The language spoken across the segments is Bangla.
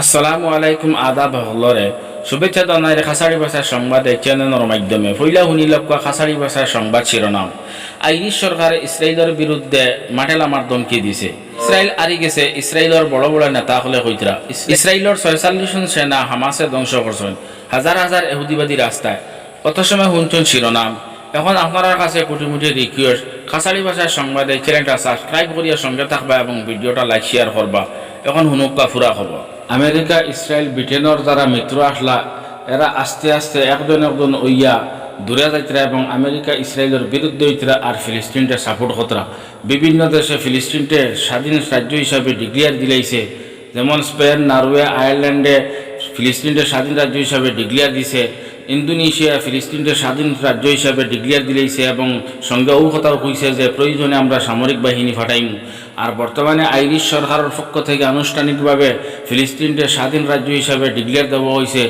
আসসালামু আলাইকুম আদাব হলরে। শুভেচ্ছা জানাই খাসাড়ি ভাষার সংবাদ এই চ্যানেলের মাধ্যমে। ফইলা হুনিলকা খাসাড়ি ভাষার সংবাদ শিরোনাম। আইরিশ সরকার ইসরায়েলের বিরুদ্ধে মাঠেল আমার ধমকি দিছে। ইসরায়েল আরি গেছে। ইসরায়েলের বড় বড় নেতা হলে হইতরা ইসরায়েলের ছয়চল্লিশ সেনা হামাসে ধ্বংস করছেন। হাজার হাজার এহুদিবাদী রাস্তায়। কত সময় শুনছেন শিরোনাম। এখন আপনার কাছে কোটি কোটি রিকোয়েস্ট খাসাড়ি ভাষার সংবাদে চ্যানেলটা সাবস্ক্রাইব করিয়া সঙ্গে থাকবা এবং ভিডিওটা লাইক শেয়ার করবা। এখন হুনুকা ফুরা খবর। আমেরিকা, ইসরায়েল ব্রিটেনের যারা মিত্র আসলা, এরা আস্তে আস্তে একজন একজন ওইয়া দূরে যাইতরা এবং আমেরিকা, ইসরায়েলের বিরুদ্ধে হইতরা আর ফিলিস্তিনটা সাপোর্ট হতরা বিভিন্ন দেশে ফিলিস্তিনটে স্বাধীন রাজ্য হিসাবে ডিক্লিয়ার দিলাইছে। যেমন স্পেন, নরওয়ে, আয়ারল্যান্ডে ফিলিস্তিনটে স্বাধীন রাজ্য হিসাবে ডিক্লিয়ার দিছে। ইন্দোনেশিয়া ফিলিস্তিনটে স্বাধীন রাজ্য হিসাবে ডিক্লিয়ার দিলেইছে এবং সঙ্গে ও কথাও কইছে যে প্রয়োজনে আমরা সামরিক বাহিনী ফাটাইম আর বর্তমানে আইরিশ সরকারের পক্ষ থেকে আনুষ্ঠানিকভাবে ফিলিস্তিনকে স্বাধীন রাজ্য হিসাবে ডিক্লিয়ার দেওয়া হয়েছে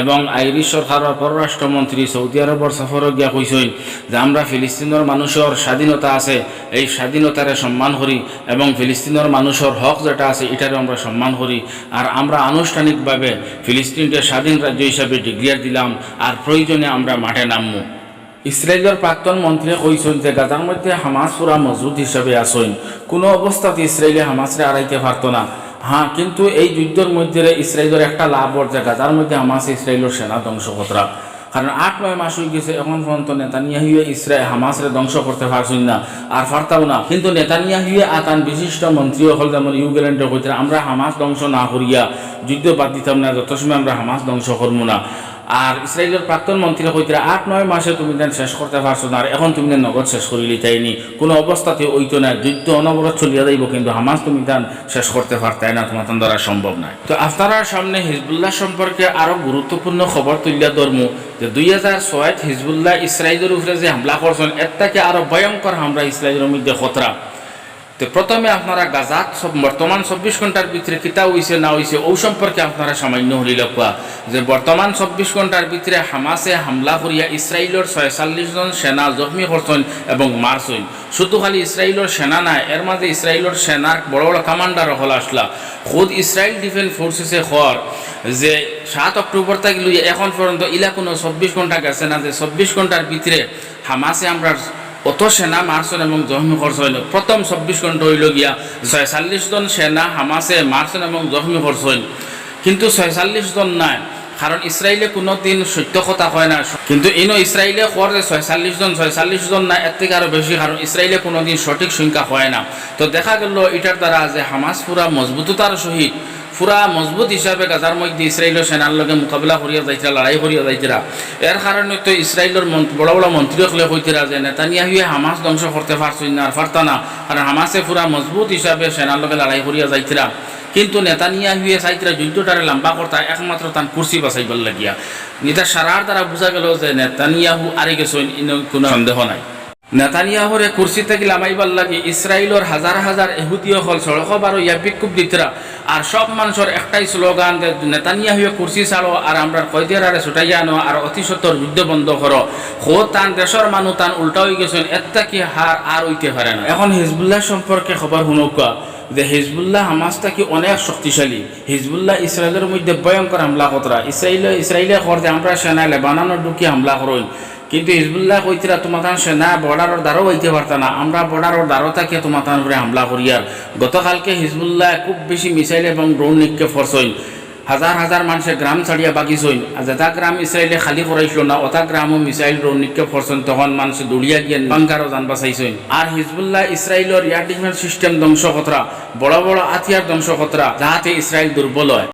এবং আইরিশ সরকারের পররাষ্ট্রমন্ত্রী সৌদি আরবের সফর গিয়া কইসেন যে আমরা ফিলিস্তিনের মানুষের স্বাধীনতা আছে, এই স্বাধীনতারে সম্মান করি এবং ফিলিস্তিনের মানুষের হক যেটা আছে, এটারে আমরা সম্মান করি। আর আমরা আনুষ্ঠানিকভাবে ফিলিস্তিনকে স্বাধীন রাজ্য হিসাবে ডিক্লিয়ার দিলাম, আর প্রয়োজনে আমরা মাঠে নামবো ইসরায়েলের প্রাক্তন মন্ত্রী কইছেন যে গাজার মধ্যে হামাস পুরা মজবুত হিসাবে আসেন কোনো অবস্থাতে ইসরায়েলে হামাসরে আড়াইতে পারত না। হ্যাঁ কিন্তু এই যুদ্ধের মধ্যে ইসরায়েলের একটা লাভ যে গাজার মধ্যে হামাস ইসরায়েলের সেনা ধ্বংস কতরা কারণ আট, নয় মাস হয়ে গেছে, এখন পর্যন্ত নেতানিয়াহুয়ে ইসরায়েল হামাসরে ধ্বংস করতে পারছেন না, আর পারতাও না। কিন্তু নেতানিয়াহুয়ে আতান বিশিষ্ট মন্ত্রী হল যেমন ইউগ্যালেন্ডে কইতে আমরা হামাস ধ্বংস না করিয়া যুদ্ধ বাদ দিতাম না, যত সময় আমরা হামাস ধ্বংস করব না। আর ইসরায়েলের প্রাক্তন মন্ত্রী কইতে আট, নয় মাসে তুমি দেন শেষ করতে পারছ না, আর এখন তুমি দেন নগদ শেষ করিলি তাইনি কোনো অবস্থাতে ওইতো না, যুদ্ধ অনবরত চলিয়া যাইব, কিন্তু হামাস তুমি দেন শেষ করতে পারতাই না, তোমার দ্বারা সম্ভব নয় তো আপনারা সামনে হিজবুল্লাহ সম্পর্কে আরও গুরুত্বপূর্ণ খবর তুলিয়া ধরমু, যে দুই হাজার ছয়ত হিজবুল্লাহ ইসরায়েলের উপরে যে হামলা করছেন, এর থেকে আরও ভয়ঙ্কর হামলা ইসরায়েলের মধ্যে খতরা। তো প্রথমে আপনারা গাজাত সব বর্তমান চব্বিশ ঘণ্টার ভিতরে কিতা হইছে, না হইছে ও সম্পর্কে আপনারা সামান্য হরিল কোয়া যে বর্তমান চব্বিশ ঘণ্টার ভিতরে হামাসে হামলা করিয়া ইসরায়েলের ছয়চল্লিশ জন সেনা জখমি করছেন এবং মারছেন শুধু খালি ইসরায়েলের সেনা নাই এর মাঝে ইসরায়েলের সেনার বড় বড় কামান্ডার হল আসলা। খুদ ইসরায়েল ডিফেন্স ফোর্সেসে খর যে সাত অক্টোবর থেকে এখন পর্যন্ত ইলা কোনো চব্বিশ ঘণ্টা গেছে না, যে চব্বিশ ঘণ্টার ভিতরে হামাসে আমরা অত সেনা মারছেন এবং জখমি করছেন প্রথম চব্বিশ ঘণ্টা হইল গিয়া ছয়চল্লিশ জন সেনা হামাসে মারছেন এবং জখমি করছেন কিন্তু ছয়চল্লিশ জন নাই। কারণ ইসরায়েলে কোনো দিন সত্য কথা হয় না কিন্তু ইনো ইসরায়েলে কর যে ছয়চল্লিশ জন ছয়চল্লিশ জন না এর থেকে আরও বেশি। কারণ ইসরায়েলে কোনো দিন সঠিক সংখ্যা হয় না তো দেখা গেল এটার দ্বারা যে হামাস পুরা মজবুততার সহিত পুরা মজবুত হিসাবে গাজার মধ্যে ইসরায়েলের সেনার লগে মোকাবিলা করিয়া যাইতরা লড়াই করিয়া যাইতরা এর কারণে তো ইসরায়েলের বড় বড় মন্ত্রী হলে কইতরা যে নেতানিয়াহুয়ে হামাস ধ্বংস করতে পারছেন না আর পারতা না হামাসে পুরা মজবুত হিসাবে সেনার লগে লড়াই করিয়া যাইতরা কিন্তু নেতানিয়াহুয়ে চাইতরা যুদ্ধটারে লম্বা করতা একমাত্র তান কুর্সি বাঁচাইবার লাগিয়া। নিতা সারার দ্বারা বোঝা গেল যে নেতানিয়াহু আরে গেছেন কোনো সন্দেহ নাই। নেতানিয়াহরে কুর্সি থেকে লামাইবার লাগে ইসরায়েলের হাজার হাজার এহুদীয় হল সড়ক বারো ইয়া বিক্ষোভ দিতরা আর সব মানুষের একটাই স্লোগান নেতানিয়াহুয়ে কুর্সি ছাড়ো আর আমরা কয়দিয়ার আরে আনো আর অতি সত্তর যুদ্ধ বন্ধ করো হো তান দেশের মানুষ তান উল্টা হয়ে গেছেন এত্তা কি হার আর হইতে পারে না এখন হিজবুল্লাহ সম্পর্কে খবর শুনকা যে হিজবুল্লাহ হামাসটা কি অনেক শক্তিশালী। হিজবুল্লাহ ইসরায়েলের মধ্যে ভয়ঙ্কর হামলা কতরা ইসরায়েলে ইসরায়েলে যে আমরা সেনা লেবাননের ঢুকি হামলা করই কিন্তু হিজবুল্লাহ কইতিরা তোমার সেনা বর্ডারের দ্বারও হইতে পারতা না। আমরা বর্ডারের দ্বারও থাকে তোমার উপরে হামলা করি আর। গতকালকে হিজবুল্লাহ খুব বেশি মিসাইল এবং ড্রোন নিক্ষেপ ফরছইন হাজার হাজার মানুষের গ্রাম ছাড়িয়া বাগিছইন আর যেটা গ্রাম ইসরায়েলে খালি করাইছিল না ওটা গ্রামও মিসাইল ড্রোন নিক্ষেপ ফরছইন তখন মানুষ দৌড়িয়া গিয়ে বাঙ্কারও যান বাঁচাইছইন আর হিজবুল্লাহ ইসরায়েলের এয়ার ডিফেন্স সিস্টেম ধ্বংস কতরা বড় বড় আথিয়ার ধ্বংস কতরা যাহাতে ইসরায়েল দুর্বল হয়।